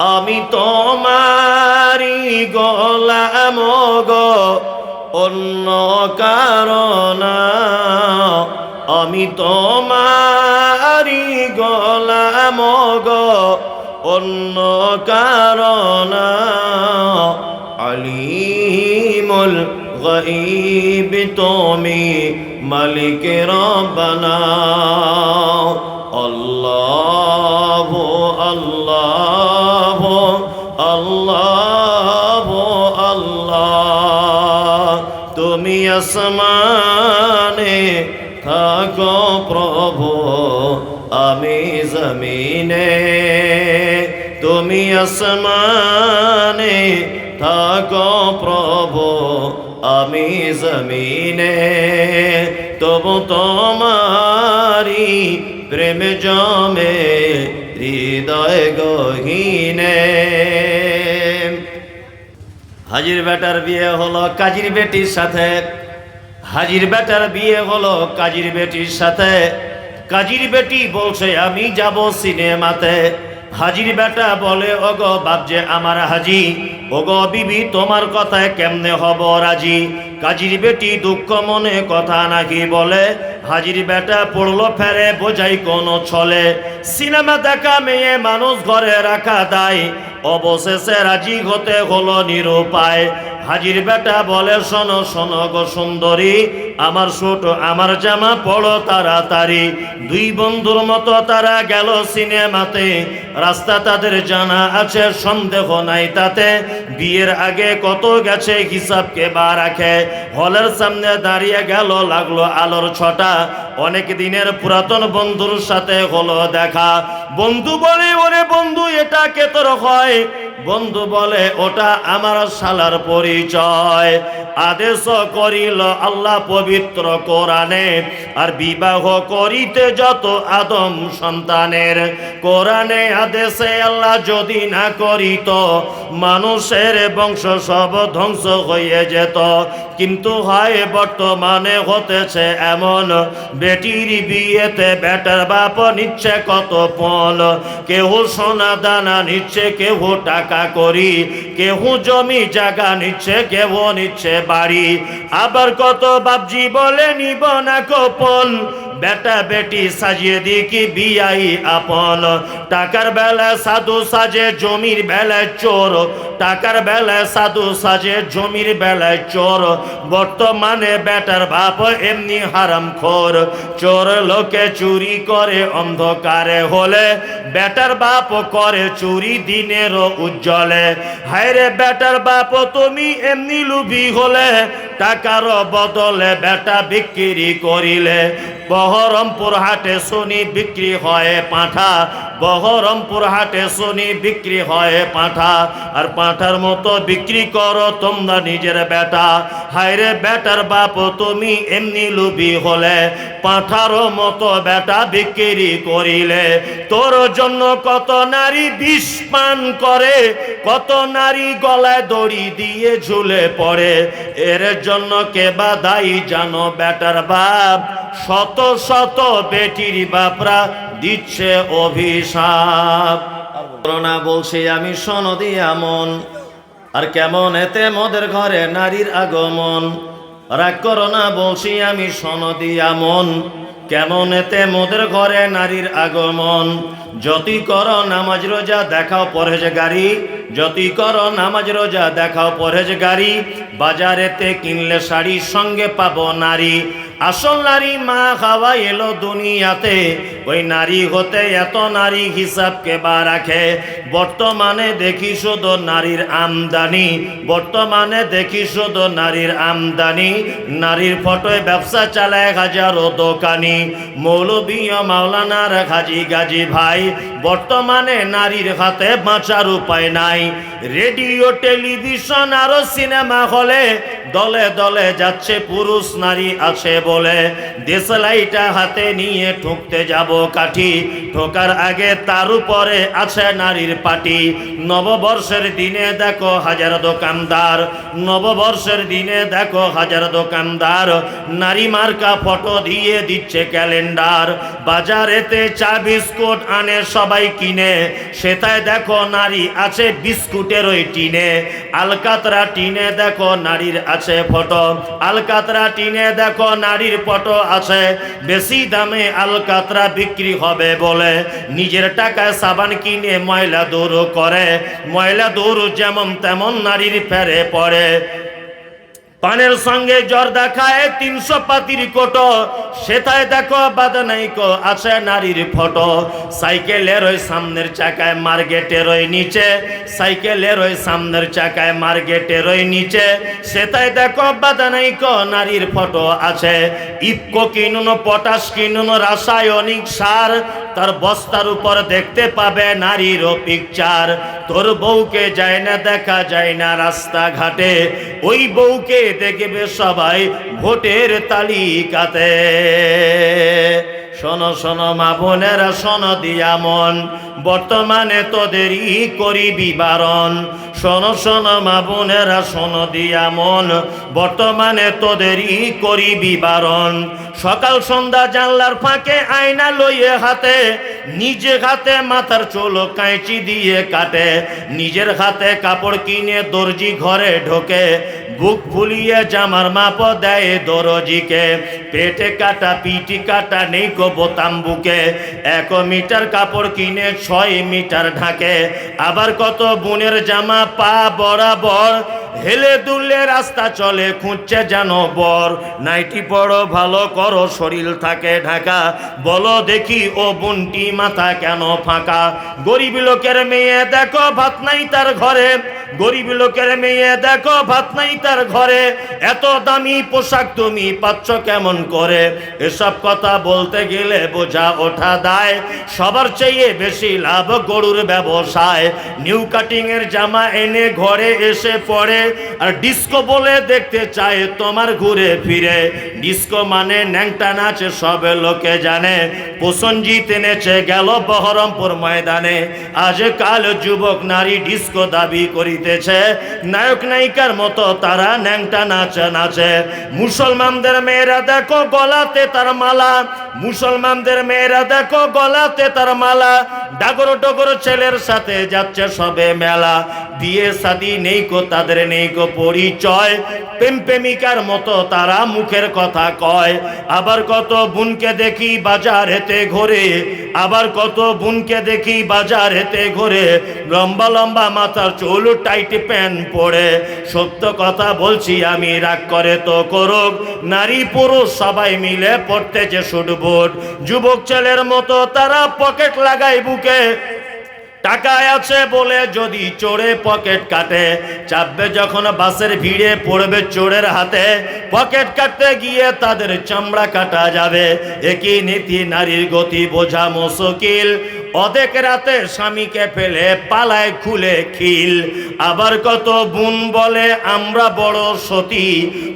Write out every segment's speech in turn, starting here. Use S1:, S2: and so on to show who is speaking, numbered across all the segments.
S1: আমি তোমারি গোলাম গো, অন্য কারণ আমি তোমারি গোলাম গো, অন্য কারণ আলিমুল গঈব তুমি মালিক রব্বানা আল্লাহ আল্লাহ আল্লাহ আল্লাহ। তুমি আসমানে থাকো প্রভু, আমি জমিনে। তুমি আসমানে থাকো প্রভু, আমি জমিনে। তবু তোমারি প্রেম জমে হৃদয় গহীনে। হাজির বেটার বিয়ে হলো কাজির বেটির সাথে। হাজির বেটার বিয়ে হলো কাজির বেটির সাথে। কাজির বেটি বলছে, আমি যাব সিনেমাতে। হাজির বেটা বলে, ওগো বাপজে আমার হাজি অগ বিবি, তোমার কথায় কেমনে হব রাজি? কাজির বেটি দুঃখ মনে কথা নাকি বলে, হাজির বেটা পড়ল ফেরে, বোঝাই কোন ছলে। সিনেমা দেখা মেয়ে মানুষ ঘরে রাখা দায়, অবশেষে রাজি হতে হলো নিরুপায়। হাজির বেটা বলে, শোনো শোনো গো সুন্দরী, আমার ছোট, আমার জামা পড়ো তাড়াতাড়ি। দুই বন্ধুর মতো তারা গেল সিনেমাতে। রাস্তা তাদের জানা আছে, সন্দেহ নাই তাতে। বিয়ের আগে কত গেছে, হিসাবকে বা রাখে। হলের সামনে দাঁড়িয়ে গেল, লাগল আলোর ছটা। অনেক দিনের পুরাতন বন্ধুর সাথে হলো দেখা। বন্ধু বলে, ওরে বন্ধু, এটা কে তোর হয়? বন্ধু বলে ওটা আমার শালার পরিচয়। আদেশ করিল আল্লাহ পবিত্র কোরআনে, আর বিবাহ করিতে যত আদম সন্তানের, কোরআনে আদেশে আল্লাহ যদি না করিত, মানুষের বংশ সব ধ্বংস হয়ে যেত। কিন্তু হয় বর্তমানে হতেছে এমন, বেটির বিয়েতে বেটার বাপ নিচ্ছে কত পল কেহ সোনা দানা নিচ্ছে, কেহ টাকা করি কেহ জমি জায়গা নিচ্ছে, কেহ নিচ্ছে বাড়ি। আবার কত বাপজি বলে নিব না কোপন বেটা বেটি সাজিয়ে দিকি বিয়াই আপন। টাকার বেলা সাধু সাজে, জমির বেলায় চোর। টাকার বেলায় সাধু সাজে, জমির বেলায় চোর। বর্তমানে বেটার বাপ এমনি হারাম খোর। চোর লোকে চুরি করে অন্ধকারে হলে, বেটার বাপ করে চুরি দিনের উজ্জ্বলে। হায়রে বেটার বাপ, তুমি এমনি লুবি হলে, টাকার বদলে বেটা বিক্রি করিলে। বহরমপুর হাটে শুনি বিক্রি হয় পাঁঠা। বহরমপুর হাটে শুনি বিক্রি হয় পাঁঠা। আর পাঁঠার মতো বিক্রি করো তোমরা নিজের বেটা। হায়রে বেটার বাপ, তুমি এমনি লুবি হলে। পাঁঠারও মতো বেটা বিক্রি করিলে। তোর জন্য কত নারী বিষ পান করে, কত নারী গলায় দড়ি দিয়ে ঝুলে পড়ে। এর জন্য কে বা দায়ী জানো বেটার বাপ? শত শত বেটির বাপরা দিচ্ছে অভিশাপ। করোনা বলছে, আমি সনদি আমন। আর কেমন এতে মোদের ঘরে নারীর আগমন। রাগ করোনা বলছি, আমি সনদি আমন। কেমন এতে মোদের ঘরে নারীর আগমন। যতি কর নামাজ রোজা, দেখাও পরহেজ গাড়ি। যতি কর নামাজ রোজা, দেখাও পরহেজ গাড়ি। বাজারেতে কিনলে শাড়ির সঙ্গে পাবো নারী। আসল নারী মা খাওয়া এলো দুনিয়াতে। ওই নারী হতে এত নারী হিসাবকে বা রাখে? বর্তমানে দেখি শুধু নারীর আমদানি, বর্তমানে দেখি শুধু নারীর আমদানি। নারীর ফটোয় ব্যবসা চালায় হাজারো দোকানি। মৌলবী ও মাওলানার হাজি গাজী ভাই, বর্তমানে নারীর হাতে বাঁচার উপায় নাই। রেডিও, টেলিভিশন আরও সিনেমা হলে দলে দলে যাচ্ছে পুরুষ নারী আছে বলে। দেশলাইটা হাতে নিয়ে ঠুকতে যাব কাঠি ঠোকার আগে তার উপরে আছে নারীর পাটি। নববর্ষের দিনে দেখো হাজার দোকানদার। নববর্ষের দিনে দেখো হাজার দোকানদার। নারী মার্কা ফটো দিয়ে দিচ্ছে ক্যালেন্ডার। বাজারেতে চা বিস্কুট আনে, সবাই কিনে। সেটায় দেখো নারী আছে বিস্কুটের ওই টিনে। আলকাতরা টিনে দেখো নারীর আছে ফটো। আলকাতরা টিনে দেখো নারীর ফটো আছে। বেশি দামে আলকাতরা বিক্রি হবে বলে নিজের টাকায় সাবান কিনে ময়লা দৌড় করে। ময়লা দৌড় যেমন তেমন নারীর ফেরে পড়ে। পানের সঙ্গে জর্দা খায় তিনশো পাতির কোটো। সেটাই দেখো বাদানাইকো আছে নারীর ফটো। সাইকেলের ওই সামনের চাকায়, মার্কেটের ওই নিচে। সাইকেলের ওই সামনের চাকায়, মার্কেটের ওই নিচে। সেটাই দেখো বাদানাইকো নারীর ফটো আছে। ইফকো কিনুন, পটাশ কিনুন, রাসায়নিক সার। তার বস্তার উপর দেখতে পাবে নারীরও পিকচার তোর বউকে যায় না, দেখা যায় না রাস্তাঘাটে। ওই বউকে দেখবে সবাই ভোটের তালিকাতে। শোনো শোনো মা বোনেরা শোনো দিয়া মন। বর্তমানে তোদেরই করিবি বারণ শোনো শোনো, মা বোনেরা, শোনো, দিয়া মন। বর্তমানে তোদেরই করিবি বারণ সকাল সন্ধ্যা জানলার ফাঁকে আয়না লইয়ে হাতে নিজে হাতে মাথার চুল কাঁচি দিয়ে কাটে। নিজের হাতে কাপড় কিনে দর্জি ঘরে ঢোকে। বুক ফুলিয়ে জামার মাপ দেয় দরজিকে। পেটে কাটা পিটি কাটা, নেই গো বোতাম বুকে। এক মিটার কাপড় কিনে ছয় মিটার ঢাকে, আবার কত বোনের জামা পা বরাবর, হেলে দুলে রাস্তা চলে, খুঁজছে যেন বর। নাইটি পড়ো ভালো করো, শরীর থাকে ঢাকা। বলো দেখি ও বুনটি মাথা কেন ফাঁকা? গরিব লোকের মেয়ে দেখো, ভাত নাই তার ঘরে। গরিব লোকের মেয়ে, দেখো, ভাত নাই তার ঘরে। এত দামি পোশাক তুমি পাচ্ছ কেমন করে? এসব কথা বলতে গেলে বোঝা ওঠা দায়। সবার চেয়ে বেশি লাভ গরুর ব্যবসায়। নিউ কাটিং এর জামা এনে ঘরে এসে পড়ে। আর ডিস্কো বলে দেখতে চায় তোমার ঘুরে ফিরে। ডিস্কো মানে ন্যাংটা নাচ, সব লোকে জানে। প্রসঞ্জিত এনেছে গেল বহরমপুর ময়দানে। আজ কাল যুবক নারী ডিস্কো দাবি করিতেছে নায়ক নায়িকার মতো তারা ন্যাংটা নাচ নাচে। মুসলমানদের মেয়েরা দেখো গলাতে তার মালা। মুসলমানদের মেয়েরা দেখো গলাতে তার মালা। ডাগর ডগর ছেলের সাথে যাচ্ছে সবে মেলা। বিয়ে শাদি নেই কো তাদের নেই কো পরিচয়। প্রেম প্রেমিকার মতো তারা মুখের কথা কয়। আবার কত বোনকে দেখি বাজার হেতে ঘোরে। আবার কত বোনকে দেখি বাজার হেতে ঘোরে। লম্বা লম্বা মাথার চুল টাইট প্যান্ট পরে সত্য কথা বলছি, আমি রাগ করে তো করুক। নারী পুরুষ সবাই মিলে পড়তেছে শুটবুট যুবক ছেলের মতো তারা পকেট লাগায় বুকে। টাকায় আছে বলে যদি চোরে পকেট কাটে, চাপবে যখন বাসের ভিড়ে পড়বে চোরের হাতে। পকেট কাটতে গিয়ে তাদের চামড়া কাটা যাবে। একই নীতি, নারীর গতি বোঝা মুশকিল। অদেক রাতে স্বামীকে ফেলে পালায় খুলে খিল। আবার কত বুন বলে, আমরা বড় সতী,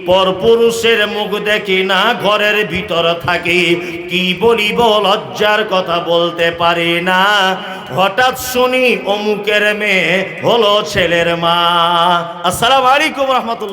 S1: পরপুরুষের মুখ দেখি না, ঘরের ভিতর থাকি। কি বলিব, লজ্জার কথা বলতে পারি না। হঠাৎ শুনি অমুকের মেয়ে হলো ছেলের মা। আসসালামু আলাইকুম রহমতুল্লাহ।